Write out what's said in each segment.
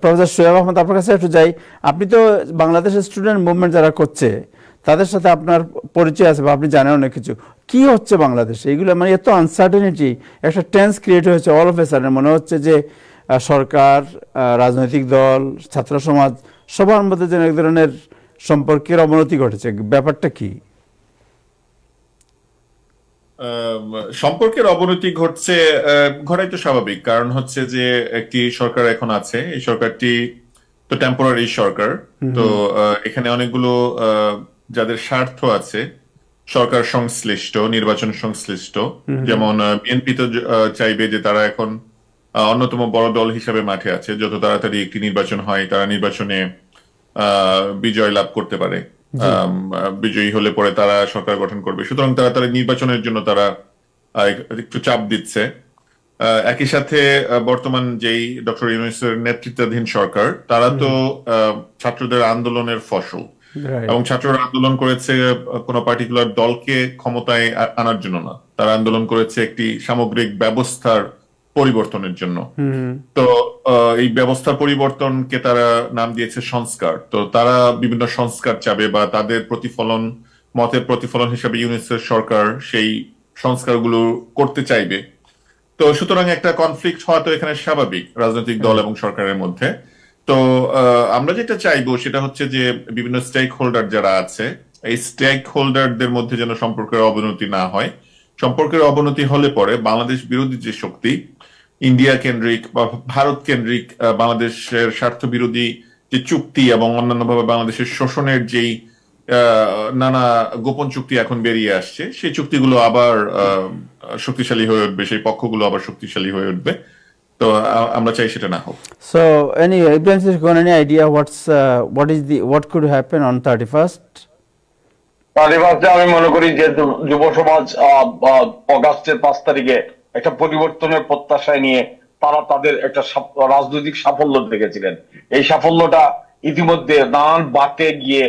Professor Sohaib Ahmad আপনার কাছে একটু যাই। আপনি তো বাংলাদেশের স্টুডেন্ট মুভমেন্ট যারা করছে, তাদের সাথে আপনার পরিচয় আছে বা আপনি জানেন অনেক কিছু। কি হচ্ছে বাংলাদেশে? এগুলো মানে এত আনসার্টেনিটি একটা টেন্স ক্রিয়েট হয়েছে অল অফ এ মনে হচ্ছে যে সরকার রাজনৈতিক দল, ছাত্র সমাজ, সবার মধ্যে যেন এক ধরনের সম্পর্কের অবনতি ঘটেছে। ব্যাপারটা কি? সম্পর্কের অবনতি ঘটছে ঘটাই তো স্বাভাবিক। কারণ হচ্ছে যে একটি সরকার এখন আছে এই সরকারটি তো টেম্পোরারি সরকার। তো এখানে অনেকগুলো যাদের স্বার্থ আছে সরকার সংশ্লিষ্ট নির্বাচন সংশ্লিষ্ট। যেমন বিএনপি তো চাইবে যে তারা এখন অন্যতম বড় দল হিসাবে মাঠে আছে। যত তাড়াতাড়ি একটি নির্বাচন হয় তারা নির্বাচনে আহ, বিজয় লাভ করতে পারে। বিজয়ী হলে পরে তারা সরকার গঠন করবে। সুতরাং তারা তারা নির্বাচনের জন্য তারা একটু চাপ দিচ্ছে। একই সাথে বর্তমান যেই ডক্টর ইউনুসের নেতৃত্বাধীন সরকার তারা তো আহ, ছাত্রদের আন্দোলনের ফসল। এবং ছাত্ররা আন্দোলন করেছে কোনো পার্টিকুলার দলকে ক্ষমতায় আনার জন্য না। তারা আন্দোলন করেছে একটি সামগ্রিক ব্যবস্থার পরিবর্তনের জন্য। তো এই ব্যবস্থা পরিবর্তনকে তারা নাম দিয়েছে সংস্কার। তো তারা বিভিন্ন সংস্কার চাবে বা তাদের প্রতিফলন মতের প্রতিফলন হিসাবে ইউনিসেফ সরকার সেই সংস্কারগুলো করতে চাইবে। তো সুতরাং একটা কনফ্লিক্ট হওয়া তো এখানে স্বাভাবিক রাজনৈতিক দল এবং সরকারের মধ্যে। তো আহ, আমরা যেটা চাইব সেটা হচ্ছে যে বিভিন্ন স্টেক হোল্ডার যারা আছে এই স্টেক হোল্ডারদের মধ্যে যেন সম্পর্কের অবনতি না হয়। সম্পর্কের অবনতি হলে পরে বাংলাদেশ বিরোধী যে শক্তি ইন্ডিয়া কেন্দ্রিক বা ভারত কেন্দ্রিক বাংলাদেশের স্বার্থ বিরোধী যে চুক্তি এবং অন্যান্য ভাবে বাংলাদেশের শোষণের যেই নানা গোপন চুক্তি এখন বেরিয়ে আসছে সেই চুক্তিগুলো আবার শক্তিশালী হয়ে উঠবে সেই পক্ষগুলো আবার শক্তিশালী হয়ে উঠবে। তো আমরা চাই সেটা না হোক। So anyway, Ibrahim, has got any idea what's uh, what is the what could happen on thirty আমি মনে করি যে যুব সমাজ অগাস্টের পাঁচ তারিখে একটা পরিবর্তনের প্রত্যাশায় নিয়ে তারা তাদের একটা রাজনৈতিক সাফল্য দেখেছিলেন। এই সাফল্যটা ইতিমধ্যে নানান বাঁকে গিয়ে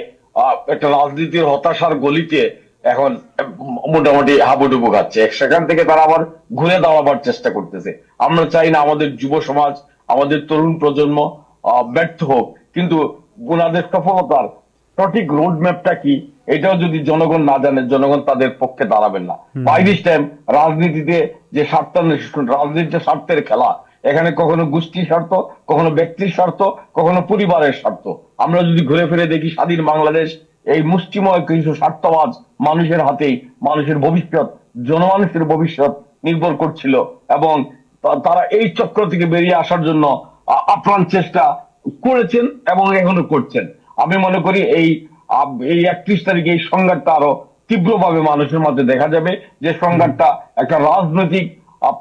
একটা রাজনীতির হতাশার গলিতে এখন মোটামুটি হাবুডুবু খাচ্ছে। সেখান থেকে তারা আবার ঘুরে দাঁড়াবার চেষ্টা করতেছে। আমরা চাই না আমাদের যুব সমাজ আমাদের তরুণ প্রজন্ম ব্যর্থ হোক, কিন্তু ওনাদের সফলতার সঠিক রোড ম্যাপটা কি? এটাও যদি জনগণ না জানে জনগণ তাদের পক্ষে দাঁড়াবেন না। বাই দিস টাইম রাজনীতিতে যে স্বার্থান্বেষণ রাজনীতিতে স্বার্থের খেলা। এখানে কখনো গোষ্ঠীর স্বার্থ কখনো ব্যক্তির স্বার্থ কখনো পরিবারের স্বার্থ। আমরা যদি ঘুরে ফিরে দেখি স্বাধীন বাংলাদেশ এই মুষ্টিময় কিছু স্বার্থবাজ মানুষের হাতেই মানুষের ভবিষ্যৎ জনমানুষের ভবিষ্যৎ নির্ভর করছিল এবং তারা এই চক্র থেকে বেরিয়ে আসার জন্য আপ্রাণ চেষ্টা করেছেন এবং এখনও করছেন। আমি মনে করি এই এই একত্রিশ তারিখে এই সংঘাতটা আরও তীব্রভাবে মানুষের মধ্যে দেখা যাবে। যে সংঘাতটা একটা রাজনৈতিক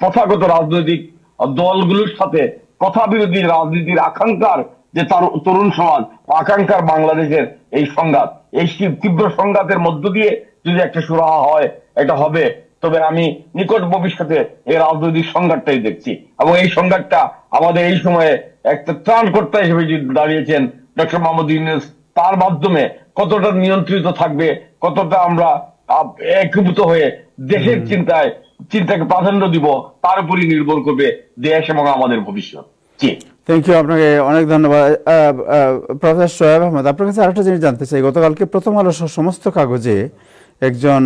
প্রথাগত রাজনৈতিক দলগুলোর সাথে কথা বিরোধী রাজনীতির আকাঙ্ক্ষার যে তার তরুণ সমাজ আকাঙ্ক্ষার বাংলাদেশের এই সংঘাত, এই তীব্র সংঘাতের মধ্য দিয়ে যদি একটা সুরাহা হয়, এটা হবে। তবে আমি নিকট ভবিষ্যতে এই রাজনৈতিক সংঘাতটাই দেখছি। এবং এই সংঘাতটা আমাদের এই সময়ে একটা ত্রাণকর্তা হিসেবে দাঁড়িয়েছেন ডক্টর মোহাম্মদ ইউনুস তার মাধ্যমে কতটা নিয়ন্ত্রিত থাকবে কতটা আমরা একীভূত হয়ে দেশের চিন্তায় চিন্তাকে প্রাধান্য দিব তার উপরই নির্ভর করবে দেশ এবং আমাদের ভবিষ্যৎ। থ্যাংক ইউ আপনাকে অনেক ধন্যবাদ। প্রফেসর সোহেব আহমদ আপনার কাছে আরেকটা জিনিস জানতে চাই। গতকালকে প্রথম আলো সমস্ত কাগজে একজন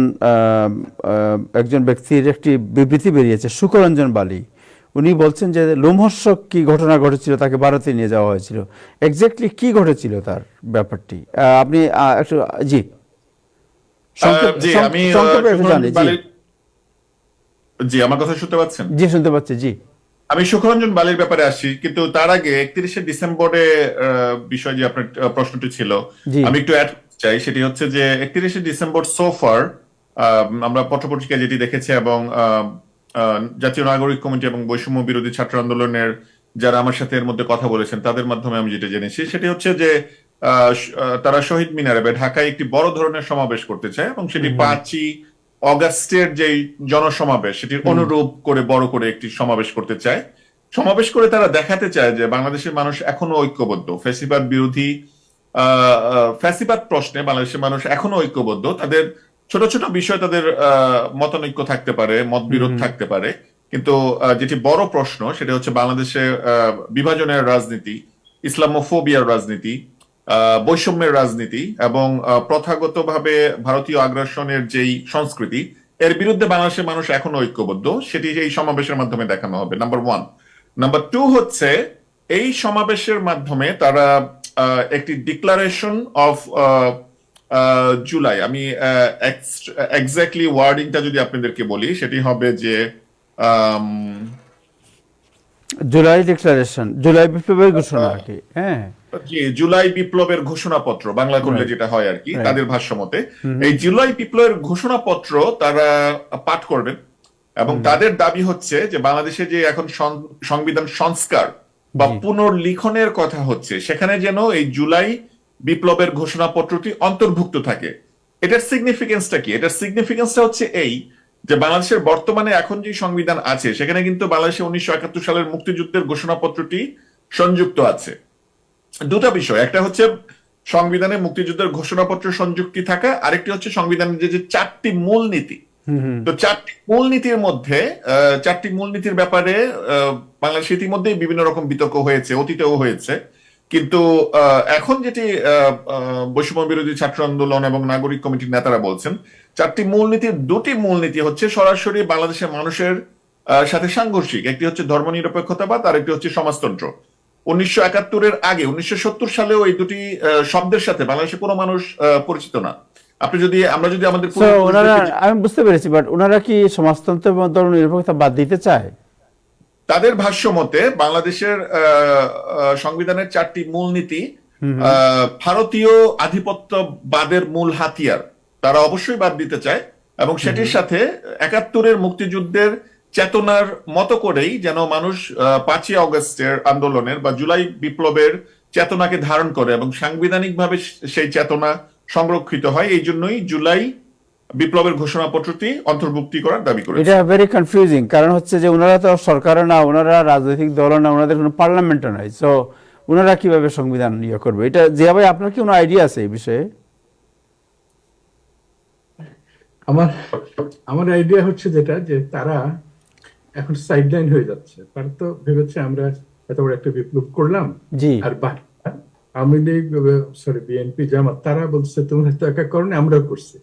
একজন ব্যক্তির একটি বিবৃতি বেরিয়েছে সুকরঞ্জন বালি। উনি বলছেন যে লোমহর্ষক কি ঘটনা ঘটেছিল তাকে ভারতে নিয়ে যাওয়া হয়েছিল। এক্স্যাক্টলি কি ঘটেছিল তার ব্যাপারটি? আপনি একটু জি। জি আমার কথা শুনতে পাচ্ছেন? জি শুনতে পাচ্ছি জি। আমি সুখরঞ্জন বালির ব্যাপারে আসি কিন্তু তার আগে একত্রিশে ডিসেম্বরে বিষয় যে আপনার প্রশ্নটি ছিল আমি একটু অ্যাড চাই সেটি হচ্ছে যে একত্রিশে ডিসেম্বর সোফার আমরা পত্রপত্রিকায় যেটি দেখেছি এবং জাতীয় নাগরিক কমিটি এবং বৈষম্য বিরোধী ছাত্র আন্দোলনের যারা আমার সাথে এর মধ্যে কথা বলেছেন তাদের মাধ্যমে আমি যেটা জেনেছি সেটি হচ্ছে যে তারা শহীদ মিনারে বা ঢাকায় একটি বড় ধরনের সমাবেশ করতে চায় এবং সেটি পাঁচই অগাস্টের যে জনসমাবেশ সেটির অনুরূপ করে বড় করে একটি সমাবেশ করতে চায়। সমাবেশ করে তারা দেখাতে চায় যে বাংলাদেশের মানুষ এখনও ঐক্যবদ্ধ। ফ্যাসিবাদ বিরোধী ফ্যাসিবাদ প্রশ্নে বাংলাদেশের মানুষ এখনও ঐক্যবদ্ধ। তাদের ছোট ছোট বিষয় তাদের আহ, মতানৈক্য থাকতে পারে মতবিরোধ থাকতে পারে। কিন্তু যেটি বড় প্রশ্ন সেটা হচ্ছে বাংলাদেশে বিভাজনের রাজনীতি ইসলামোফোবিয়ার রাজনীতি আহ, বৈষম্যের রাজনীতি এবং প্রথাগতভাবে ভারতীয় আগ্রাসনের যেই সংস্কৃতি এর বিরুদ্ধে বাংলাদেশের মানুষ এখনও ঐক্যবদ্ধ। সেটি এই সমাবেশের মাধ্যমে দেখানো হবে নাম্বার ওয়ান নাম্বার টু হচ্ছে এই সমাবেশের মাধ্যমে তারা আহ, একটি ডিক্লারেশন অফ জুলাই আমি এক্স্যাক্টলি ওয়ার্ডিংটা যদি আপনাদেরকে বলি সেটি হবে যে জুলাই ডিক্লারেশন জুলাই বিপ্লবের ঘোষণা আর কি হ্যাঁ। জি জুলাই বিপ্লবের ঘোষণাপত্র বাংলা করলে যেটা হয় আর কি তাদের ভাষ্য মতে এই জুলাই বিপ্লবের ঘোষণাপত্র তারা পাঠ করবেন এবং তাদের দাবি হচ্ছে যে বাংলাদেশে যে এখন সংবিধান সংস্কার বা। পুনর্লিখনের কথা হচ্ছে সেখানে যেন এই জুলাই বিপ্লবের ঘোষণাপত্রটি অন্তর্ভুক্ত থাকে। এটার সিগনিফিকেন্সটা কি? এটার সিগনিফিকেন্সটা হচ্ছে এই যে বাংলাদেশের বর্তমানে এখন যে সংবিধান আছে সেখানে কিন্তু বাংলাদেশে উনিশশো একাত্তর সালের মুক্তিযুদ্ধের ঘোষণাপত্রটি সংযুক্ত আছে। দুটা বিষয় একটা হচ্ছে সংবিধানে মুক্তিযুদ্ধের ঘোষণাপত্র সংযুক্তি থাকা আরেকটি হচ্ছে সংবিধানের যে যে চারটি মূলনীতি। তো চারটি মূলনীতির মধ্যে আহ, চারটি মূলনীতির ব্যাপারে আহ, বাংলাদেশ ইতিমধ্যেই বিভিন্ন রকম বিতর্ক হয়েছে অতীতেও হয়েছে। কিন্তু এখন যেটি বৈষম্য বিরোধী ছাত্র আন্দোলন এবং নাগরিক কমিটির নেতারা বলছেন চারটি মূলনীতির দুটি মূলনীতি হচ্ছে সরাসরি বাংলাদেশের মানুষের সাথে সাংঘর্ষিক। একটি হচ্ছে ধর্মনিরপেক্ষতাবাদ আর একটি হচ্ছে সমাজতন্ত্র। উনিশশো একাত্তরের আগে উনিশশো সত্তর সালেও এই দুটি আহ, শব্দের সাথে বাংলাদেশে কোনো মানুষ আহ, পরিচিত না। আপনি যদি আমরা যদি আমাদের আমি বুঝতে পেরেছি বাট ওনারা কি সমাজতন্ত্র এবং ধর্ম নিরপেক্ষতা বাদ দিতে চায়? তাদের ভাষ্য মতে বাংলাদেশের সংবিধানের চারটি মূলনীতি আহ, ভারতীয় আধিপত্যবাদের মূল হাতিয়ার। তারা অবশ্যই বাদ দিতে চায় এবং সেটির সাথে একাত্তরের মুক্তিযুদ্ধের চেতনার মতো করেই যেন মানুষ আহ, পাঁচই অগস্টের আন্দোলনের বা জুলাই বিপ্লবের চেতনাকে ধারণ করে এবং সাংবিধানিকভাবে সেই চেতনা সংরক্ষিত হয়। এই জন্যই জুলাই বিপ্লবের ঘোষণাপত্রটি অন্তর্ভুক্তি করার দাবি করেছে। এটা ভেরি কনফিউজিং কারণ হচ্ছে যে ওনারা তো সরকারও না ওনারা রাজনৈতিক দলও না ওনাদের কোনো পার্লামেন্টও নাই। সো ওনারা কীভাবে সংবিধান ইয়ে করবে? এটা জিয়া ভাই আপনার কি কোনো আইডিয়া আছে এই বিষয়ে? আমার আমার আইডিয়া হচ্ছে যেটা যে তারা এখন সাইডলাইন হয়ে যাচ্ছে। তারা তো ভেবেছে আমরা এত বড় একটা বিপ্লব করলাম। জি। আর বাকি আওয়ামী লীগ সরি বিএনপি জামাত তারা বলছে তোমরা তো একা করো আমরাও করছি।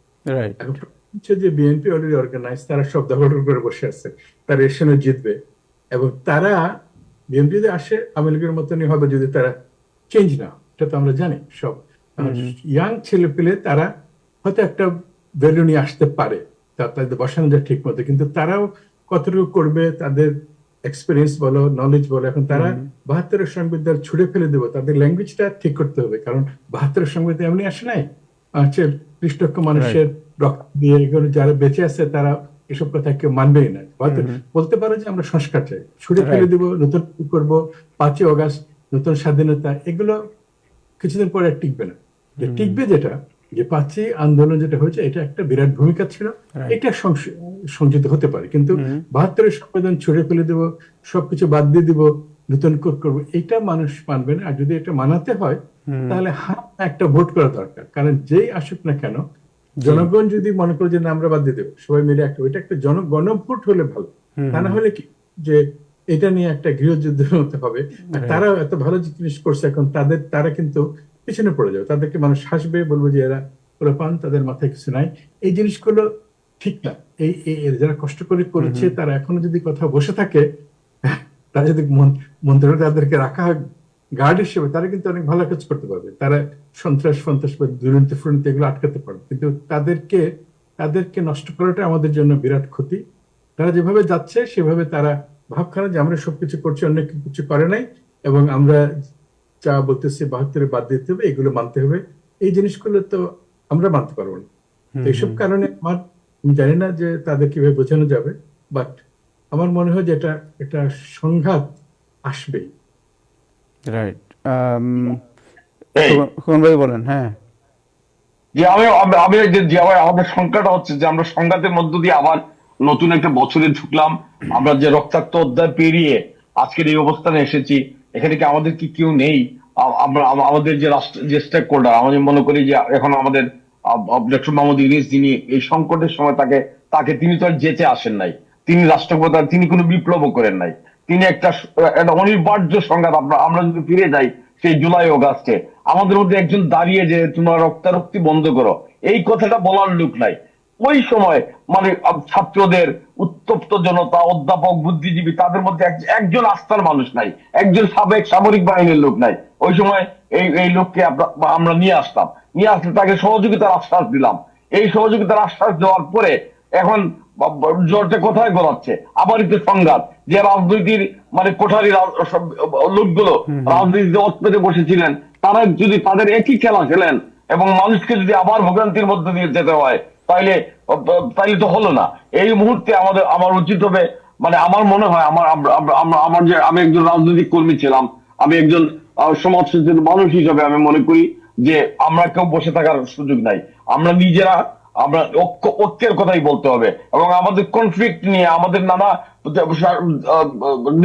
হচ্ছে যে বিএনপি অলরেডি অর্গানাইজ তারা সব দখল করে বসে আছে। তারা এশনে জিতবে। এবং তারা বিএনপি যদি আসে আওয়ামী লীগের মতনই হবে যদি তারা চেঞ্জ না এটা তো আমরা জানি সব। ইয়াং ছেলে পেলে তারা হয়তো একটা ভ্যালু নিয়ে আসতে পারে। তাদের বসানো যায় ঠিক মতো। কিন্তু তারাও কতটুকু করবে তাদের এক্সপিরিয়েন্স বলো নলেজ বলো এখন তারা বাহাত্তরের সংবিধান ছুড়ে ফেলে দেবো। তাদের ল্যাঙ্গুয়েজটা ঠিক করতে হবে। কারণ বাহাত্তরের সংবিধান এমনি আসে নাই। হচ্ছে পৃষ্ঠক্ষ মানুষের রক্ত দিয়ে এগুলো যারা বেঁচে আছে তারা এসব কথা কেউ মানবেই না। হয়তো বলতে পারো যে আমরা সংস্কার চাই। ছুড়ে ফেলে দিব নতুন করব পাঁচই অগাস্ট নতুন স্বাধীনতা এগুলো কিছুদিন পরে আর টিকবে না। যে টিকবে যেটা যে পাঁচই আন্দোলন যেটা হয়েছে এটা একটা বিরাট ভূমিকা ছিল। এটা সংযোজিত হতে পারে। কিন্তু বাহাত্তরের সংবিধান ছুড়ে ফেলে দেবো সবকিছু বাদ দিয়ে দিব নতুন করে করব। এটা মানুষ মানবে না। আর যদি এটা মানাতে হয় তাহলে হ্যাঁ একটা ভোট করা দরকার। কারণ যেই আসুক না কেন জনগণ যদি মনে করে যে না আমরা বাদ দিয়ে দেবো সবাই মিলে একটা ওইটা একটা জন গণভোট হলে ভালো। তা না হলে কি? যে এটা নিয়ে একটা গৃহযুদ্ধ হতে হবে। আর তারাও এত ভালো জিনিস করছে এখন তাদের তারা কিন্তু পিছনে পড়ে যাবে। তাদেরকে মানুষ হাসবে বলব যে এরা ওরা পান তাদের মাথায় কিছু নাই। এই জিনিসগুলো ঠিক না। এই যারা কষ্ট করে করেছে তারা এখনও যদি কথা বসে থাকে তারা যদি মন্ত্রণালয় তাদেরকে রাখা হয় গার্ড হিসেবে তারা কিন্তু অনেক ভালো কাজ করতে পারবে। তারা সন্ত্রাস সন্ত্রাস বা দুর্নীতি ফুর্নীতি এগুলো আটকাতে পারবে। কিন্তু তাদেরকে তাদেরকে নষ্ট করাটা আমাদের জন্য বিরাট ক্ষতি। তারা যেভাবে যাচ্ছে সেভাবে তারা ভাবখানা যে আমরা সবকিছু করছি অন্য কিছু করে নাই এবং আমরা যা বলতেছি বাহাত্তরে বাদ দিতে হবে এগুলো মানতে হবে। এই জিনিসগুলো তো আমরা মানতে পারব না। এইসব কারণে আমার আমি জানি না যে তাদের কীভাবে বোঝানো যাবে বাট আমার মনে হয় যে এটা একটা সংঘাত আসবেই। রাইট ভাই বলেন হ্যাঁ। যে আমি আমি- যে জিয়া আমাদের সংখ্যাটা হচ্ছে যে আমরা সংঘাতের মধ্য দিয়ে আবার নতুন একটা বছরে ঢুকলাম। আমরা যে রক্তাক্ত অধ্যায় পেরিয়ে আজকের এই অবস্থানে এসেছি এখানে কি আমাদের কি কেউ নেই? আমরা আমাদের যে রাষ্ট্র যে স্টেক হোল্ডার আমি মনে করি যে এখন আমাদের ডক্টর মোহাম্মদ ইউনিস যিনি এই সংকটের সময় তাকে তাকে তিনি তো আর যেতে আসেন নাই। তিনি রাষ্ট্রপ্রধান তিনি কোনো বিপ্লবও করেন নাই। তিনি একটা একটা অনিবার্য সংঘাত আমরা আমরা যদি ফিরে যাই, সেই জুলাই অগাস্টে আমাদের মধ্যে একজন দাঁড়িয়ে যে তোমরা রক্তারক্তি বন্ধ করো, এই কথাটা বলার লোক নাই। ওই সময় মানে ছাত্রদের উত্তপ্ত জনতা, অধ্যাপক, বুদ্ধিজীবী, তাদের মধ্যে একজন আস্থার মানুষ নাই, একজন সাবেক সামরিক বাহিনীর লোক নাই। ওই সময় এই এই লোককে আমরা- নিয়ে আসতাম। নিয়ে আসলে তাকে সহযোগিতার আশ্বাস দিলাম। এই সহযোগিতার আশ্বাস দেওয়ার পরে, এখন জোরটা কোথায় গড়াচ্ছে আবার একটু সংঘাত। যে রাজনীতির মানে কোঠারি লোকগুলো রাজনীতিতে অত পেতে বসেছিলেন তারা যদি তাদের একই খেলা খেলেন এবং মানুষকে যদি আবার ভোগান্তির মধ্যে দিয়ে যেতে হয় তাইলে তাইলে তো হলো না। এই মুহূর্তে আমাদের আমার উচিত হবে মানে আমার মনে হয় আমার আমরা- যে আমি একজন রাজনৈতিক কর্মী ছিলাম আমি একজন সমাজ সচেতন মানুষ হিসেবে আমি মনে করি যে আমরা কেউ বসে থাকার সুযোগ নাই। আমরা নিজেরা আমরা ঐক্য ঐক্যের কথাই বলতে হবে। এবং আমাদের কনফ্লিক্ট নিয়ে আমাদের নানা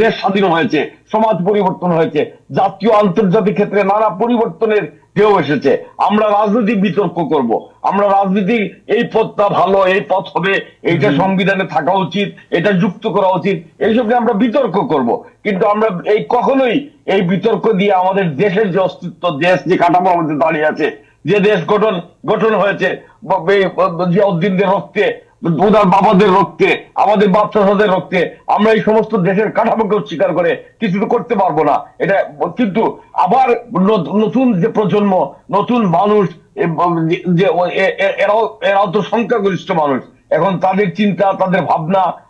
দেশ স্বাধীন হয়েছে সমাজ পরিবর্তন হয়েছে জাতীয় আন্তর্জাতিক ক্ষেত্রে নানা পরিবর্তনের ঢেউ এসেছে। আমরা রাজনৈতিক বিতর্ক করব। আমরা রাজনীতির এই পথটা ভালো এই পথ হবে এইটা সংবিধানে থাকা উচিত এটা যুক্ত করা উচিত এইসব নিয়ে আমরা বিতর্ক করব। কিন্তু আমরা এই কখনোই এই বিতর্ক দিয়ে আমাদের দেশের যে অস্তিত্ব দেশ যে কাঠামো আমাদের দাঁড়িয়ে আছে যে দেশ গঠন গঠন হয়েছে জিয়াউদ্দিনদের রক্তে উদার বাবাদের রক্তে, আমাদের বাচ্চাদের রক্তে, আমরা এই সমস্ত দেশের কাঠামোকে অস্বীকার করে কিছু তো করতে পারব না। এটা কিন্তু আবার নতুন যে প্রজন্ম, নতুন মানুষ যে- এরাও এরাও তো সংখ্যাগরিষ্ঠ মানুষ। এখন তাদের চিন্তা, তাদের ভাবনা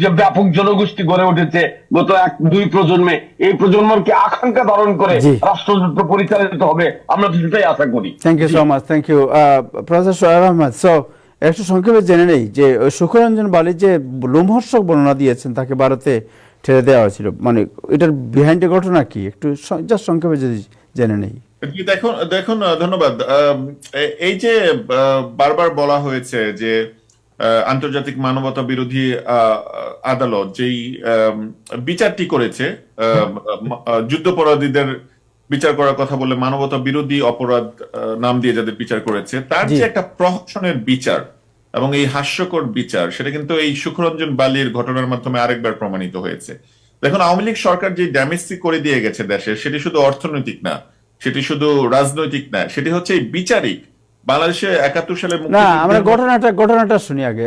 যে ব্যাপক জনগোষ্ঠী গড়ে উঠেছে গত এক দুই প্রজন্মে এই প্রজন্মকে আকাঙ্ক্ষা ধারণ করে জি। রাষ্ট্রযন্ত্র পরিচালিত হবে? আমরা তো সেটাই আশা করি। Thank you so much thank you professor Sohaib Ahmad so একটু সংক্ষেপে জেনে নেই যে ওই সুখরঞ্জন বালি যে লোমহর্ষক বর্ণনা দিয়েছেন তাকে ভারতে ঠেলে দেওয়া হয়েছিল। মানে এটার বিহাইন্ডের ঘটনা কি? একটু জাস্ট সংক্ষেপে যদি জেনে নেই। দেখুন দেখুন আহ, ধন্যবাদ এই যে আহ, বারবার বলা হয়েছে যে আন্তর্জাতিক মানবতা বিরোধী আহ, আদালত যেই বিচারটি করেছে যুদ্ধাপরাধীদের বিচার করার কথা বলে মানবতা বিরোধী অপরাধ নাম দিয়ে যাদের বিচার করেছে তার যে একটা প্রহসনের বিচার এবং এই হাস্যকর বিচার সেটা কিন্তু এই সুখরঞ্জন বালির ঘটনার মাধ্যমে আরেকবার প্রমাণিত হয়েছে। দেখুন আওয়ামী লীগ সরকার যে ড্যামেজটি করে দিয়ে গেছে দেশে সেটি শুধু অর্থনৈতিক না সেটি শুধু রাজনৈতিক না সেটি হচ্ছে এই বিচারিক বাংলাদেশে একাত্তর সালে না আমরা ঘটনাটা ঘটনাটা শুনি আগে।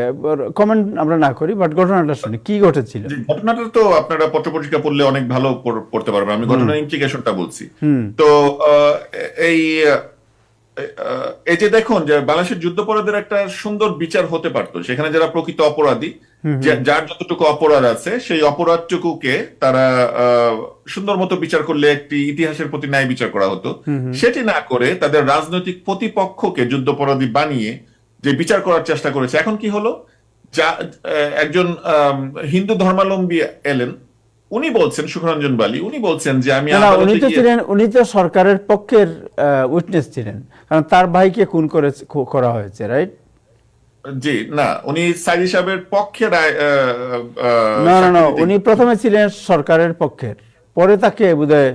কমেন্ট আমরা না করি বাট ঘটনাটা শুনি। কি ঘটেছিল? ঘটনাটা তো আপনারা পত্রপত্রিকা পড়লে অনেক ভালো পড়তে পারবেন। আমি ঘটনার ইমপ্লিকেশনটা বলছি। তো আহ, এই এই যে দেখুন যে বাংলাদেশের যুদ্ধাপরাধের একটা সুন্দর বিচার হতে পারতো। সেখানে যারা প্রকৃত অপরাধী যার যতটুকু অপরাধ আছে সেই অপরাধটুকুকে তারা সুন্দর মতো বিচার করলে একটি ইতিহাসের প্রতি ন্যায় বিচার করা হতো। সেটি না করে তাদের রাজনৈতিক প্রতিপক্ষকে যুদ্ধপরাধী বানিয়ে যে বিচার করার চেষ্টা করেছে এখন কি হলো? যা একজন হিন্দু ধর্মাবলম্বী এলেন উনি বলছেন সুখরঞ্জন বালি উনি বলছেন যে আমি উনি তো ছিলেন উনি তো সরকারের পক্ষের উইটনেস ছিলেন। কারণ তার ভাইকে খুন করে করা হয়েছে রাইট জি না উনি সাইদি সাহেবের পক্ষে না না না উনি প্রথমে ছিলেন সরকারের পক্ষের। পরে তাকে বোধহয়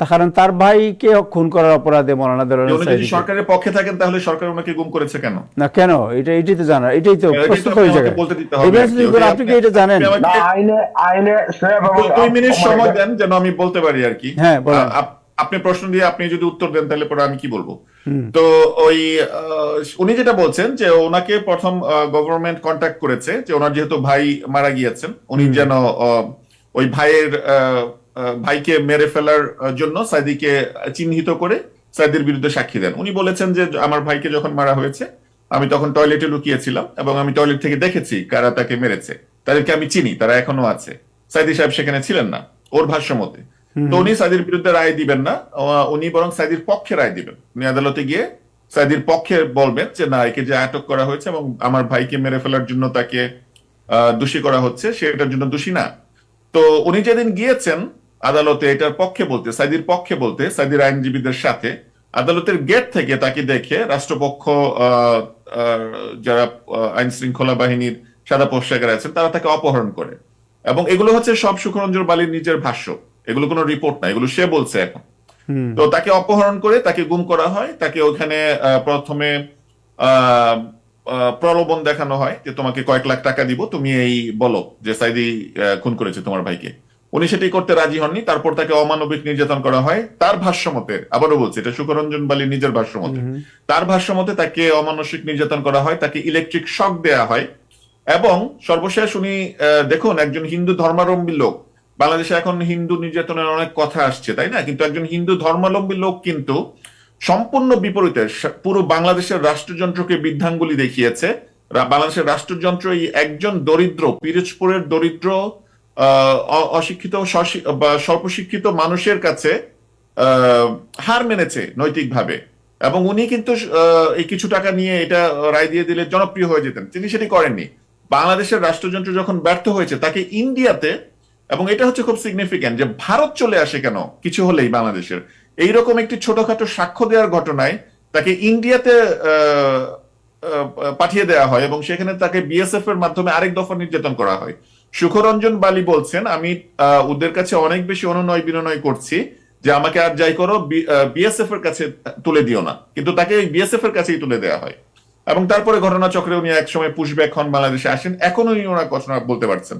কারণ তার ভাইকে খুন করার অপরাধে উনি যদি সরকারের পক্ষে থাকেন তাহলে সরকার ওনাকে গুম করেছে কেন? না কেন? এটা এটাই তো জানা এটাই তো প্রশ্ন হবে কি। আপনি কি এটা জানেন? আইনে আইনে দুই- মিনিট সময় দেন। যেন আমি বলতে পারি আর কি। হ্যাঁ, আপনি প্রশ্ন দিয়ে আপনি যদি উত্তর দেন তাহলে পরে আমি কি বলব? তো ওই উনি যেটা বলছেন যে ওনাকে প্রথম গভর্নমেন্ট কন্ট্যাক্ট করেছে যে ওনার যেহেতু ভাই মারা গিয়েছেন উনি যেন ওই ভাইয়ের ভাইকে মেরে ফেলার জন্য সাইদিকে চিহ্নিত করে সাইদির বিরুদ্ধে সাক্ষী দেন। উনি বলেছেন যে আমার ভাইকে যখন মারা হয়েছে আমি তখন টয়লেটে লুকিয়েছিলাম এবং আমি টয়লেট থেকে দেখেছি কারা তাকে মেরেছে। তাদেরকে আমি চিনি তারা এখনও আছে। সাইদি সাহেব সেখানে ছিলেন না ওর ভাষ্য মতে তো উনি সাইদির বিরুদ্ধে রায় দিবেন না। উনি বরং সাইদির পক্ষে রায় দিবেন। উনি আদালতে গিয়ে সাইদির পক্ষে বলবেন যে, না, একে যে আটক করা হয়েছে এবং আমার ভাইকে মেরে ফেলার জন্য তাকে দোষী করা হচ্ছে সে এটার জন্য দোষী না। তো উনি যেদিন গিয়েছেন আদালতে এটার পক্ষে বলতে, সাইদির পক্ষে বলতে, সাইদির আইনজীবীদের সাথে, আদালতের গেট থেকে তাকে দেখে রাষ্ট্রপক্ষ যারা আইন শৃঙ্খলা বাহিনীর সাদা পোশাকের আছেন, তারা তাকে অপহরণ করে। এবং এগুলো হচ্ছে সব সুখরঞ্জন বালির নিজের ভাষ্য। এগুলো কোনো রিপোর্ট না এগুলো সে বলছে এখন। তো তাকে অপহরণ করে তাকে গুম করা হয় তাকে ওখানে আহ, প্রথমে প্রলোভন দেখানো হয় যে তোমাকে কয়েক লাখ টাকা দিব তুমি এই বলো যে সাইদি খুন করেছে তোমার ভাইকে। উনি সেটি করতে রাজি হননি তারপর তাকে অমানবিক নির্যাতন করা হয়। তার ভাষ্য মতে আবারও বলছি এটা সুকরঞ্জন বালি নিজের ভাষ্য মতে তার ভাষ্য মতে তাকে অমানসিক নির্যাতন করা হয় তাকে ইলেকট্রিক শক দেয়া হয়। এবং সর্বশেষ উনি দেখুন একজন হিন্দু ধর্মাবলম্বী লোক বাংলাদেশে এখন হিন্দু নির্যাতনের অনেক কথা আসছে, তাই না? কিন্তু একজন হিন্দু ধর্মাবলম্বী লোক কিন্তু সম্পূর্ণ বিপরীতে পুরো বাংলাদেশের রাষ্ট্রযন্ত্রকে বৃদ্ধাঙ্গুলি দেখিয়েছে। বাংলাদেশের রাষ্ট্রযন্ত্র এই একজন দরিদ্র, পিরোজপুরের দরিদ্র অশিক্ষিত স্বশি- বা স্বল্প মানুষের কাছে হার মেনেছে নৈতিকভাবে। এবং উনি কিন্তু এই কিছু টাকা নিয়ে এটা রায় দিয়ে দিলে জনপ্রিয় হয়ে যেতেন। তিনি সেটি করেননি। বাংলাদেশের রাষ্ট্রযন্ত্র যখন ব্যর্থ হয়েছে, তাকে ইন্ডিয়াতে এবং এটা হচ্ছে খুব সিগনিফিক্যান্ট যে ভারত চলে আসে কেন? কিছু হলেই বাংলাদেশের। এইরকম একটি ছোটখাটো সাক্ষ্য দেওয়ার ঘটনায় তাকে ইন্ডিয়াতে পাঠিয়ে দেওয়া হয় এবং সেখানে তাকে বিএসএফ এর মাধ্যমে আরেক দফা নির্যাতন করা হয়। সুখরঞ্জন বালি বলছেন, আমি ওদের কাছে অনেক বেশি অনুনয় বিনয় করছি যে আমাকে আর যাই করো বিএসএফ এর কাছে তুলে দিও না। কিন্তু তাকে বিএসএফ এর কাছেই তুলে দেওয়া হয়। এবং তারপরে ঘটনাচক্রে উনি একসময় পুশব্যাক হন বাংলাদেশে আসেন। এখন উনি ওনার কথা বলতে পারছেন।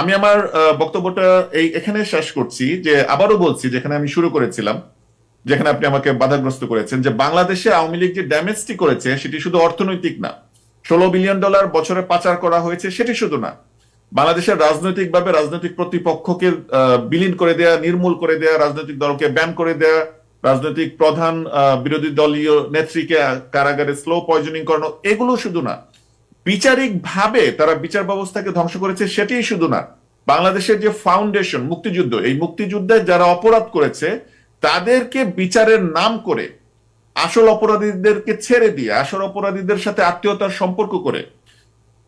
আমি আমার বক্তব্যটা এই এখানে শেষ করছি যে আবারও বলছি, যেখানে আমি শুরু করেছিলাম, যেখানে আপনি আমাকে বাধাগ্রস্ত করেছেন যে বাংলাদেশে আওয়ামী লীগ যে ড্যামেজটি করেছে সেটি শুধু অর্থনৈতিক না। ষোলো বিলিয়ন ডলার বছরে পাচার করা হয়েছে সেটি শুধু না। বাংলাদেশের রাজনৈতিকভাবে রাজনৈতিক প্রতিপক্ষকে বিলীন করে দেয়া, নির্মূল করে দেয়া, রাজনৈতিক দলকে ব্যান করে দেয়া, রাজনৈতিক প্রধান বিরোধী দলীয় নেত্রীকে কারাগারে স্লো পয়জনিং করানো, এগুলো শুধু না। বিচারিক ভাবে তারা বিচার ব্যবস্থাকে ধ্বংস করেছে সেটাই শুধু না। বাংলাদেশের যে ফাউন্ডেশন মুক্তিযুদ্ধ এই মুক্তিযুদ্ধে যারা অপরাধ করেছে তাদেরকে বিচারের নাম করে আসল অপরাধীদেরকে ছেড়ে দিয়ে আসল অপরাধীদের সাথে আত্মীয়তার সম্পর্ক করে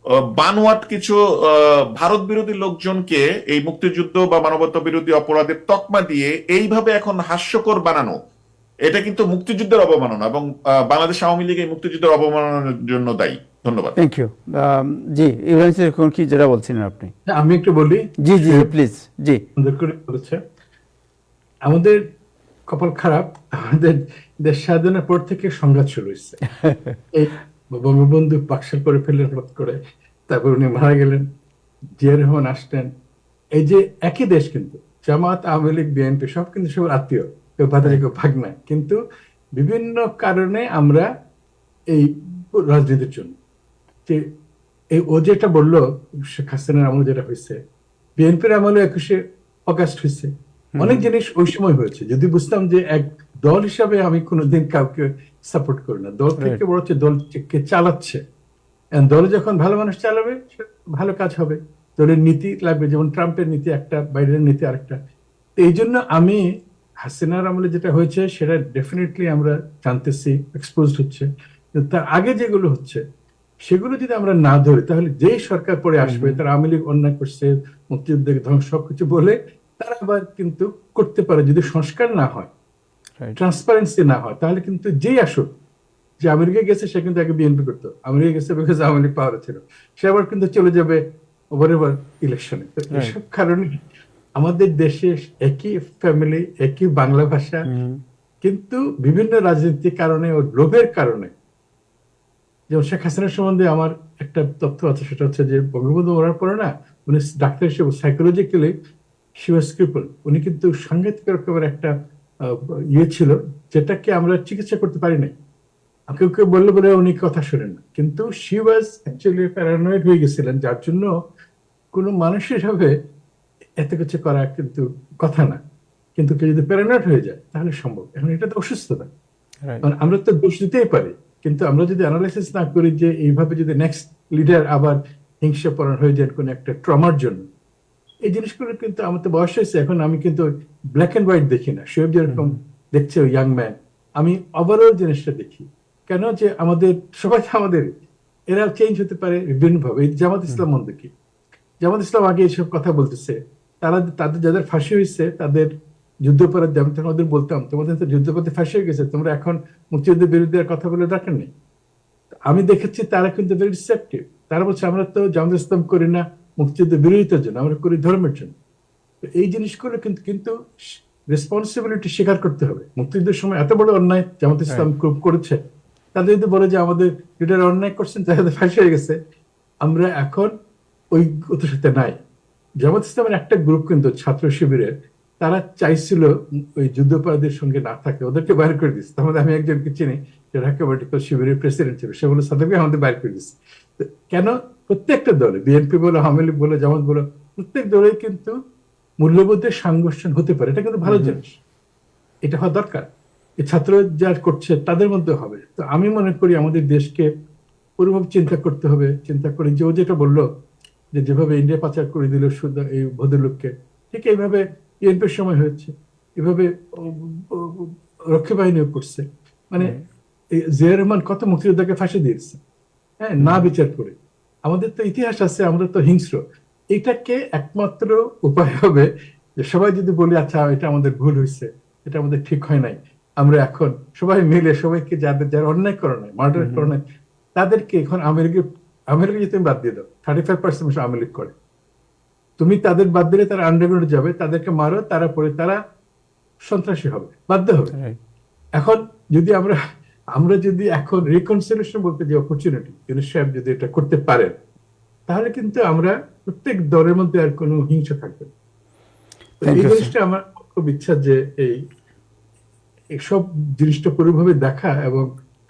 আহ, বানোয়াট কিছু ভারত বিরোধী লোকজনকে এই মুক্তিযুদ্ধ বা মানবতা বিরোধী অপরাধের তকমা দিয়ে এইভাবে এখন হাস্যকর বানানো এটা কিন্তু মুক্তিযুদ্ধের অবমাননা এবং বাংলাদেশ আওয়ামী লীগ এই মুক্তিযুদ্ধের অবমাননার জন্য দায়ী। ধন্যবাদ। থ্যাংক ইউ জি ইব্রাহিম এখন কি যেটা বলছিলেন আপনি? আমি একটু বলি জি জি প্লিজ জি। বলেছে আমাদের কপাল খারাপ আমাদের দেশ স্বাধীনের পর থেকে সংঘাত শুরু হয়েছে। এই বঙ্গবন্ধু বাক্সার করে ফেললেন হঠাৎ করে তারপর উনি মারা গেলেন জিয়া রহমান আসলেন। এই যে একই দেশ কিন্তু জামাত আওয়ামী লীগ বিএনপি সব কিন্তু সব আত্মীয় কেউ ভাতারি কেউ ভাগনা কিন্তু বিভিন্ন কারণে আমরা এই রাজনীতির জন্য যে এই ও যেটা বলল শেখ হাসিনার আমল যেটা হয়েছে বিএনপির আমলে একুশে অগাস্ট হয়েছে। অনেক জিনিস ওই সময় হয়েছে। যদি বুঝতাম যে এক দল হিসাবে আমি কোনোদিন কাউকে সাপোর্ট করি না। দল থেকে বড় হচ্ছে দল কে চালাচ্ছে। দলে যখন ভালো মানুষ চালাবে ভালো কাজ হবে। দলের নীতি লাগবে যেমন ট্রাম্পের নীতি একটা বাইডেনের নীতি আরেকটা। এই জন্য আমি হাসিনার আমলে যেটা হয়েছে সেটা ডেফিনেটলি আমরা জানতেছি এক্সপোজ হচ্ছে। তার আগে যেগুলো হচ্ছে সেগুলো যদি আমরা না ধরি তাহলে যেই সরকার পরে আসবে তারা আওয়ামী লীগ অন্যায় করছে মুক্তিযুদ্ধকে ধ্বংস সবকিছু বলে তারা আবার কিন্তু করতে পারে। যদি সংস্কার না হয় ট্রান্সপারেন্সি না হয় তাহলে কিন্তু যেই আসুক যে আমেরিকা গেছে সে কিন্তু আগে বিএনপি করতো। আমেরিকা গেছে বিকজ আওয়ামী লীগ পাওয়ারে ছিল। সে আবার কিন্তু চলে যাবে ওভার এভার ইলেকশনে এসব কারণে আমাদের দেশে একই ফ্যামিলি একই বাংলা ভাষা কিন্তু বিভিন্ন রাজনীতির কারণে ও লোভের কারণে যেমন শেখ হাসিনার সম্বন্ধে আমার একটা তথ্য আছে সেটা হচ্ছে যে বঙ্গবন্ধু মরার পরে না উনি ডাক্তার হিসেবে সাইকোলজিক্যালি শিবাস্ক্রিপল উনি কিন্তু সাংঘাতিক রকমের একটা ইয়ে ছিল যেটাকে আমরা চিকিৎসা করতে পারি নাই। কেউ কেউ বললে বলে উনি কথা শোনেন না। কিন্তু শি ওয়াজ অ্যাকচুয়ালি প্যারানয়েড হয়ে গেছিলেন যার জন্য কোনো মানুষ হিসাবে এত কিছু করা কিন্তু কথা না। কিন্তু কেউ যদি প্যারানয়েড হয়ে যায় তাহলে সম্ভব। এখন এটা তো অসুস্থতা। আমরা তো দোষ দিতেই পারি। কিন্তু আমরা যদি অ্যানালাইসিস না করি যে এইভাবে যদি নেক্সট লিডার আবার হিংসাপরণ হয়ে যায় কোন একটা ট্রমার জন্য এই জিনিসগুলো কিন্তু আমার তো বয়স হয়েছে এখন আমি কিন্তু ব্ল্যাক এন্ড হোয়াইট দেখি না। শোয়েব যেরকম দেখছে ওই ইয়াং ম্যান আমি ওভারঅল জিনিসটা দেখি। কেন যে আমাদের সবাই আমাদের এরা চেঞ্জ হতে পারে বিভিন্ন ভাবে এই জামাত ইসলাম মন্দ কি? জামাত ইসলাম আগে এইসব কথা বলতেছে। তারা তাদের যাদের ফাঁসি হয়েছে তাদের যুদ্ধাপরাধ আমি তখন ওদের বলতাম তোমাদের তো যুদ্ধাপরাধে ফাঁসি হয়ে গেছে তোমরা এখন মুক্তিযুদ্ধের বিরুদ্ধে কথা বলে দরকার নেই আমি দেখেছি তারা কিন্তু ভেরি রিসেপটিভ তারা বলছে আমরা তো জামাত ইসলাম করি না মুক্তিযুদ্ধের বিরোধিতার জন্য আমরা করি ধর্মের জন্য। এই জিনিসগুলো কিন্তু কিন্তু রেসপন্সিবিলিটি স্বীকার করতে হবে। মুক্তিযুদ্ধের সময় এত বড় অন্যায় জামাত ইসলাম খুব করেছে তাদের যদি বলে যে আমাদের লিডার অন্যায় করছেন তাদের ফাঁসি হয়ে গেছে। আমরা এখন ওই ওদের সাথে নাই। জামাত ইসলামের একটা গ্রুপ কিন্তু ছাত্র শিবিরের তারা চাইছিল ওই যুদ্ধাপরাধীর সঙ্গে না থাকে ওদেরকে বাইর করে দিচ্ছে তার মধ্যে আমি একজনকে চিনি যে ঢাকা মেডিকেল শিবিরের প্রেসিডেন্ট ছিল সে বলে সাদেবকে আমাদের বাইর করে দিচ্ছে কেন? প্রত্যেকটা দলে বিএনপি বলো আওয়ামী লীগ বলো জামাত বলো প্রত্যেক দলে কিন্তু মূল্যবোধের সাংঘর্ষণ হতে পারে। এটা কিন্তু ভালো জিনিস। এটা হওয়া দরকার। এই ছাত্র যা করছে তাদের মধ্যে হবে। তো আমি মনে করি আমাদের দেশকে পুরোভাবে চিন্তা করতে হবে। চিন্তা করে যে ও যেটা বলল যে যেভাবে ইন্ডিয়া পাচার করে দিল এই ভদ্রলোককে ঠিক এইভাবে ইএনপির সময় হয়েছে। এভাবে রক্ষী বাহিনীও করছে। মানে জিয়া রহমান কত মুক্তিযোদ্ধাকে ফাঁসি দিয়েছে। হ্যাঁ না বিচার করে। আমাদের তো ইতিহাস আছে আমরা তো হিংস্র। এটাকে একমাত্র উপায় হবে যে সবাই যদি বলি আচ্ছা এটা আমাদের ভুল হয়েছে এটা আমাদের ঠিক হয় নাই। আমরা এখন সবাই মিলে সবাইকে যাদের যারা অন্যায় করে নাই মার্ডার করে নাই তাদেরকে এখন আমেরিকা আমেরিকা যদি তুমি বাদ দিয়ে দাও thirty five percent Awami League করে। তুমি তাদের বাদ দিলে তারা আন্ডারগ্রাউন্ডে যাবে তাদেরকে মারো তারা পরে তারা সন্ত্রাসী হবে বাধ্য হবে। এখন যদি আমরা আমরা যদি এখন রিকনসিলেশন বলতে যে অপরচুনিটি ইউনুস সাহেব যদি এটা করতে পারেন তাহলে কিন্তু আমরা প্রত্যেক দলের মধ্যে আর কোনো হিংসা থাকবে না। এই জিনিসটা আমার খুব ইচ্ছা যে এই সব জিনিসটা পুরোভাবে দেখা এবং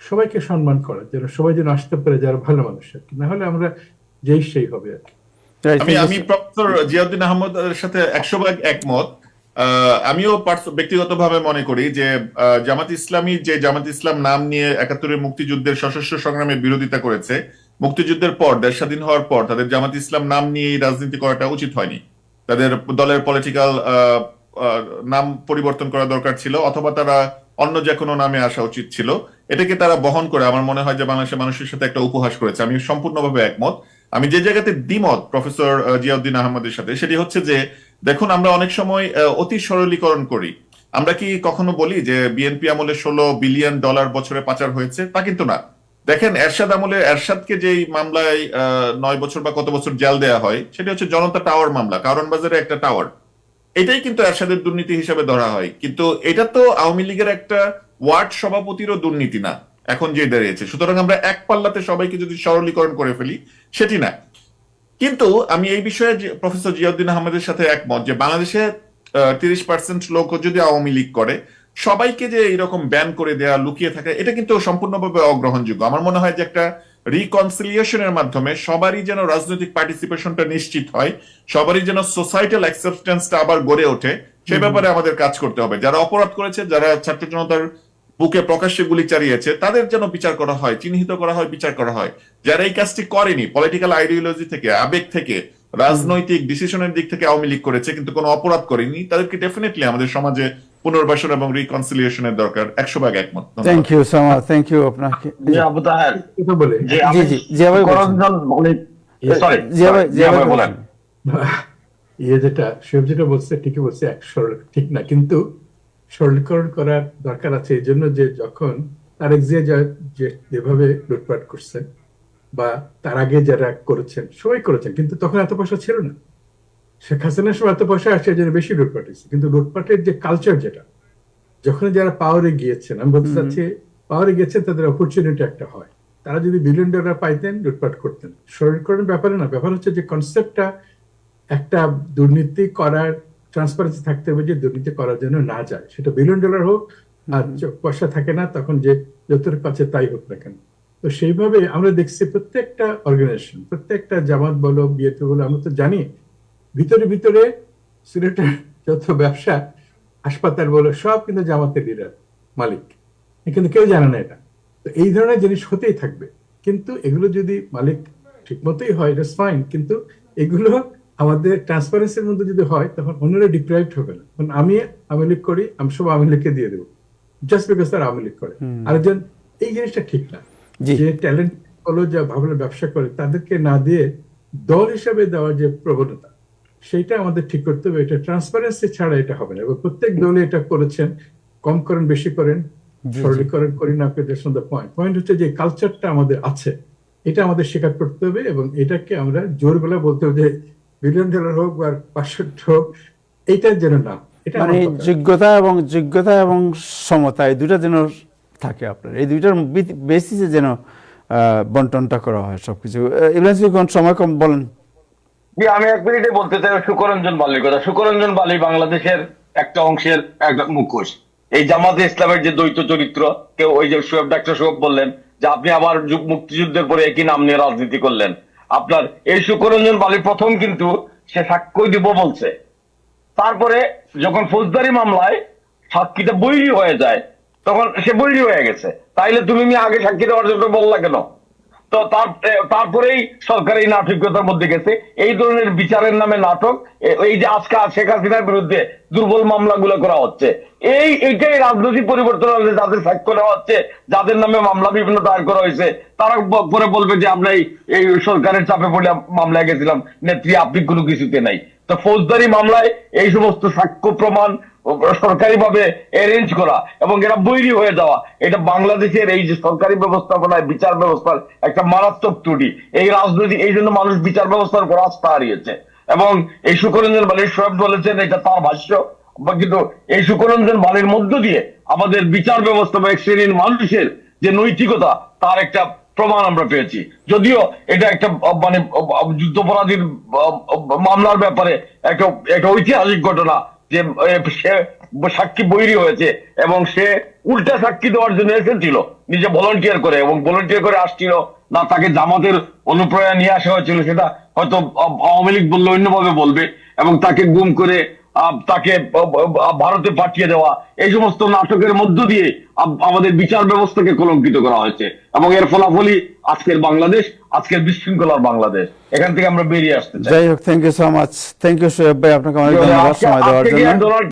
সবাইকে সম্মান করা যেন সবাই যেন আসতে পারে যারা ভালো মানুষ আর কি। না হলে আমরা যেই সেই হবে আর কি। আমি আমি প্রফেসর জিয়াউদ্দিন আহমদের সাথে একশো ভাগ একমত। আমিও ব্যক্তিগতভাবে মনে করি যে জামাত ইসলামী যে জামাত ইসলাম নাম নিয়ে একাত্তরের মুক্তিযুদ্ধের সশস্ত্র সংগ্রামের বিরোধিতা করেছে মুক্তিযুদ্ধের পর দেশ স্বাধীন হওয়ার পর তাদের জামাত ইসলাম নাম নিয়ে রাজনীতি করাটা উচিত হয়নি। তাদের দলের পলিটিক্যাল নাম পরিবর্তন করা দরকার ছিল অথবা তারা অন্য যে কোনো নামে আসা উচিত ছিল। এটাকে তারা বহন করে আমার মনে হয় যে বাংলাদেশের মানুষের সাথে একটা উপহাস করেছে। আমি সম্পূর্ণভাবে একমত। আমি যে জায়গাতে দ্বিমত প্রফেসর জিয়াউদ্দিন আহমদের সাথে, সেটি হচ্ছে যে, দেখুন, আমরা অনেক সময় অতি সরলীকরণ করি। আমরা কি কখনো বলি যে, বিএনপি আমলে ষোলো বিলিয়ন ডলার বছরে পাচার হয়েছে? তা কিন্তু না। দেখেন, এরশাদ আমলে, এরশাদকে যেই মামলায় নয় বছর বা কত বছর জেল দেওয়া হয়, সেটা হচ্ছে জনতা টাওয়ার মামলা, কারণ বাজারে একটা টাওয়ার। এটাই কিন্তু এরশাদের দুর্নীতি হিসেবে ধরা হয়। কিন্তু এটা তো আওয়ামী লীগের একটা ওয়ার্ড সভাপতিরও দুর্নীতি না। এখন যে দাঁড়িয়েছে। সুতরাং আমরা এক পাল্লাতে সবাইকে যদি সরলীকরণ করে ফেলি সেটি না। কিন্তু আমি এই বিষয়ে প্রফেসর জিয়াউদ্দিন আহমেদের সাথে একমত যে বাংলাদেশে তিরিশ পার্সেন্ট লোক যদি আওয়ামী লীগ করে সবাইকে যে এরকম ব্যান করে দেয়া লুকিয়ে থাকে এটা কিন্তু সম্পূর্ণভাবে অগ্রহণযোগ্য। আমার মনে হয় যে একটা রিকনসিলিয়েশনের মাধ্যমে সবারই যেন রাজনৈতিক পার্টিসিপেশনটা নিশ্চিত হয় সবারই যেন সোসাইটাল অ্যাকসেপ্টেন্সটা আবার গড়ে ওঠে সে ব্যাপারে আমাদের কাজ করতে হবে। যারা অপরাধ করেছে যারা ছাত্র জনতার বুকে প্রকাশ্যে গুলি চালিয়েছে তাদের যেন বিচার করা হয় চিহ্নিত করা হয় বিচার করা হয়। যারা এই কাজটি করেনি পলিটিক্যাল আইডিওলজি থেকে আবেগ থেকে রাজনৈতিক ডিসিশনের দিক থেকে আওয়ামী লীগ করেছে কিন্তু কোনো অপরাধ করেনি তাদেরকে ডেফিনেটলি আমাদের সমাজে পুনর্বাসন এবং রিকনসিলিয়েশনের দরকার। একশো ভাগ একমত। Thank you so much thank you আপনাকে। যে আবু তাহের। বলে। যে জি, জি, ভাই সরি জিয়া ভাই জিয়া ভাই বলেন। ইয়ে যেটা সেব যেটা বলছে ঠিকই বলছে এক ঠিক না কিন্তু সরলীকরণ করার দরকার আছে এই জন্য যে যখন তারেক জিয়া যা- যেভাবে লুটপাট করছেন বা তার আগে যারা করেছেন সবাই করেছেন কিন্তু তখন এত পয়সা ছিল না। শেখ হাসিনার সময় এত পয়সা আসে জন্য বেশি লুটপাট হয়েছে। কিন্তু লুটপাটের যে কালচার যেটা যখন যারা পাওয়ারে গিয়েছেন আমি বলতে চাচ্ছি পাওয়ারে গিয়েছেন তাদের অপরচুনিটি একটা হয়। তারা যদি বিলিয়ন ডলার পাইতেন লুটপাট করতেন। সরলীকরণের ব্যাপারে না ব্যাপার হচ্ছে যে কনসেপ্টটা একটা দুর্নীতি করার ট্রান্সপারেন্সি থাকতে হবে যে দুর্নীতি করার জন্য না যায়। সেটা বিলিয়ন ডলার হোক আর পয়সা থাকে না তখন যে যতটুকু কাছে তাই হোক না কেন। তো সেইভাবে আমরা দেখছি প্রত্যেকটা অর্গানাইজেশন প্রত্যেকটা জামাত বলো বিএপি বলো আমরা তো জানি ভিতরে ভিতরে সিলেটের যত ব্যবসা হাসপাতাল বলো সব কিন্তু জামাতের লিডার মালিক। কিন্তু কেউ জানে না এটা। তো এই ধরনের জিনিস হতেই থাকবে। কিন্তু এগুলো যদি মালিক ঠিক মতোই হয় ইটস ফাইন কিন্তু এগুলো আমাদের ট্রান্সপারেন্সির মধ্যে যদি হয় তখন অন্যরা ডিপ্রাইভড হবে না। কারণ আমি আওয়ামী লীগ করি আমি সব আওয়ামী লীগকে দিয়ে দেবো। জাস্ট বিকজ তার আওয়ামী লীগ করে। আরেকজন এই জিনিসটা ঠিক না। যে ট্যালেন্ট হলো যা ভালো ব্যবসা করে তাদেরকে না দিয়ে দল হিসাবে দেওয়ার যে প্রবণতা সেইটা আমাদের ঠিক করতে হবে। এটা ট্রান্সপারেন্সি ছাড়া এটা হবে না। এবং প্রত্যেক দলে এটা করেছেন। কম করেন বেশি করেন। সরলীকরণ করি না পয়েন্ট পয়েন্ট হচ্ছে যে কালচারটা আমাদের আছে। এটা আমাদের স্বীকার করতে হবে এবং এটাকে আমরা জোর বেলা বলতে হবে যে বিলিয়ন ডলার হোক বা পাঁচশো হোক এইটার যেন না। মানে যোগ্যতা এবং যোগ্যতা এবং সমতা এই দুটা যেন থাকে আপনার। এই দুইটার বেসিসে যেন বন্টনটা করা হয় সবকিছু। ইব্রাহিম সিং, কোন সময় কম বলেন? আমি এক মিনিটে বলতে চাই সুকরঞ্জন বালির কথা। সুকরঞ্জন বালি বাংলাদেশের একটা অংশের একটা মুখোশ। এই জামাতে ইসলামের যে দ্বৈত চরিত্র কেউ ওই যে সোয়েব ডাক্তার সোয়েব বললেন যে আপনি আবার মুক্তিযুদ্ধের পরে একই নাম নিয়ে রাজনীতি করলেন। আপনার এই শুকরঞ্জন বালি প্রথম কিন্তু সে সাক্ষ্য দিব বলছে। তারপরে যখন ফৌজদারি মামলায় সাক্ষীটা বৈরী হয়ে যায়, তখন সে বৈরী হয়ে গেছে। তাইলে তুমি আগে সাক্ষী দেওয়ার জন্য বললা কেন? তো তারপরেই সরকার এই নাটকীয়তার মধ্যে গেছে। এই ধরনের বিচারের নামে নাটক এই যে আজকে শেখ হাসিনার বিরুদ্ধে দুর্বল মামলাগুলো করা হচ্ছে। এই, এইটাই রাজনৈতিক পরিবর্তন হলে যাদের সাক্ষ্য নেওয়া হচ্ছে, যাদের নামে মামলা বিভিন্ন দায়ের করা হয়েছে, তারা পরে বলবে যে আমরা এই সরকারের চাপে পড়ে মামলায় গেছিলাম। নেত্রী, আপনি কোনো কিছুতে নাই। তো ফৌজদারি মামলায় এই সমস্ত সাক্ষ্য প্রমাণ সরকারি ভাবে অ্যারেঞ্জ করা এবং এরা বৈরী হয়ে যাওয়া। এটা বাংলাদেশের এই যে সরকারি ব্যবস্থাপনায় বিচার ব্যবস্থার একটা মারাত্মক ত্রুটি। এই রাজনৈতিক, এই জন্য মানুষ বিচার ব্যবস্থার উপর আস্থা হারিয়েছে। এবং এই সুকরঞ্জন বালির সব বলেছেন, এটা তার ভাষ্য। কিন্তু এই সুকরঞ্জন বালির মধ্য দিয়ে আমাদের বিচার ব্যবস্থা বা এক শ্রেণির মানুষের যে নৈতিকতা, তার একটা প্রমাণ আমরা পেয়েছি। যদিও এটা একটা মানে যুদ্ধপরাধীর, মামলার ব্যাপারে একটা একটা ঐতিহাসিক ঘটনা। যে সে সাক্ষী বৈরি হয়েছে এবং সে উল্টা সাক্ষী দেওয়ার জন্য এসেছিল, নিজে ভলেন্টিয়ার করে এবং ভলেন্টিয়ার করে আসছিল। না, তাকে জামাতের অনুপ্রয়া নিয়ে আসা হয়েছিল, সেটা হয়তো আওয়ামী লীগ বললে অন্যভাবে বলবে এবং তাকে গুম করে তাকে ভারতে পাঠিয়ে দেওয়া। এই সমস্ত নাটকের মধ্য দিয়ে আমাদের বিচার ব্যবস্থাকে কলঙ্কিত করা হয়েছে। এবং এর ফলাফলই আজকের বাংলাদেশ আজকের বিশৃঙ্খলার বাংলাদেশ। এখান থেকে আমরা বেরিয়ে আসতে চাই। যাই হোক thank you so much thank you Sohaib ভাই আপনাকে অনেক ধন্যবাদ সময় দেওয়ার জন্য।